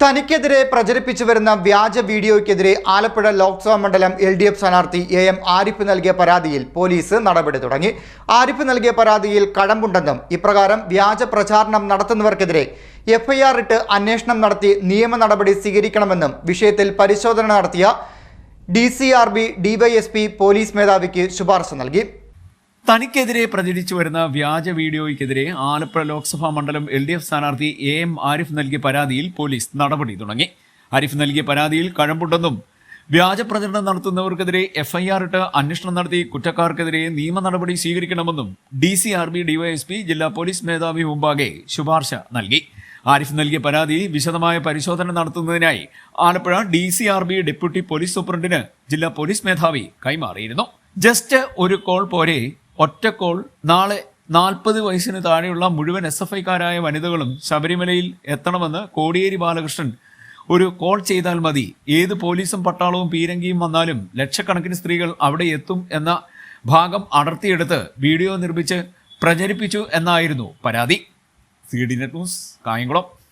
തനിക്കെതിരെ പ്രചരിപ്പിച്ചു വരുന്ന വ്യാജ വീഡിയോയ്ക്കെതിരെ ആലപ്പുഴ ലോക്സഭാ മണ്ഡലം എൽ ഡി എഫ് സ്ഥാനാർത്ഥി എ എം ആരിഫ് നൽകിയ പരാതിയിൽ പോലീസ് നടപടി തുടങ്ങി. ആരിഫ് നൽകിയ പരാതിയിൽ കടമ്പുണ്ടെന്നും ഇപ്രകാരം വ്യാജ പ്രചാരണം നടത്തുന്നവർക്കെതിരെ എഫ്ഐആർ ഇട്ട് അന്വേഷണം നടത്തി നിയമ നടപടി സ്വീകരിക്കണമെന്നും വിഷയത്തിൽ പരിശോധന നടത്തിയ D C R B DYSP police മേധാവിക്ക് ശുപാർശ നൽകി. തനിക്കെതിരെ പ്രചരിച്ചു വരുന്ന വ്യാജ വീഡിയോയ്ക്കെതിരെ ആലപ്പുഴ ലോക്സഭാ മണ്ഡലം എൽ ഡി എഫ് സ്ഥാനാർത്ഥി എ എം ആരിഫ് നൽകിയ പരാതിയിൽ പോലീസ് നടപടി തുടങ്ങി. ആരിഫ് നൽകിയ പരാതിയിൽ കഴമ്പുണ്ടെന്നും വ്യാജ പ്രചരണം നടത്തുന്നവർക്കെതിരെ എഫ്ഐആർ ഇട്ട് അന്വേഷണം നടത്തി കുറ്റക്കാർക്കെതിരെ നിയമ നടപടി സ്വീകരിക്കണമെന്നും D C R B DYSP ജില്ലാ പോലീസ് മേധാവി മുമ്പാകെ ശുപാർശ നൽകി. ആരിഫ് നൽകിയ പരാതി വിശദമായ പരിശോധന നടത്തുന്നതിനായി Alappuzha D C R B deputy police സൂപ്രണ്ടിന് ജില്ലാ പോലീസ് മേധാവി കൈമാറിയിരുന്നു. ജസ്റ്റ് ഒരു കോൾ പോരെ. ഒറ്റ കോൾ. നാളെ നാൽപ്പത് വയസ്സിന് താഴെയുള്ള മുഴുവൻ എസ് എഫ് ഐക്കാരായ വനിതകളും ശബരിമലയിൽ എത്തണമെന്ന് കോടിയേരി ബാലകൃഷ്ണൻ. ഒരു കോൾ ചെയ്താൽ മതി. ഏത് പോലീസും പട്ടാളവും പീരങ്കിയും വന്നാലും ലക്ഷക്കണക്കിന് സ്ത്രീകൾ അവിടെ എത്തും എന്ന ഭാഗം അടർത്തിയെടുത്ത് വീഡിയോ നിർമ്മിച്ച് പ്രചരിപ്പിച്ചു എന്നായിരുന്നു പരാതി. C D net news Kayamkulam.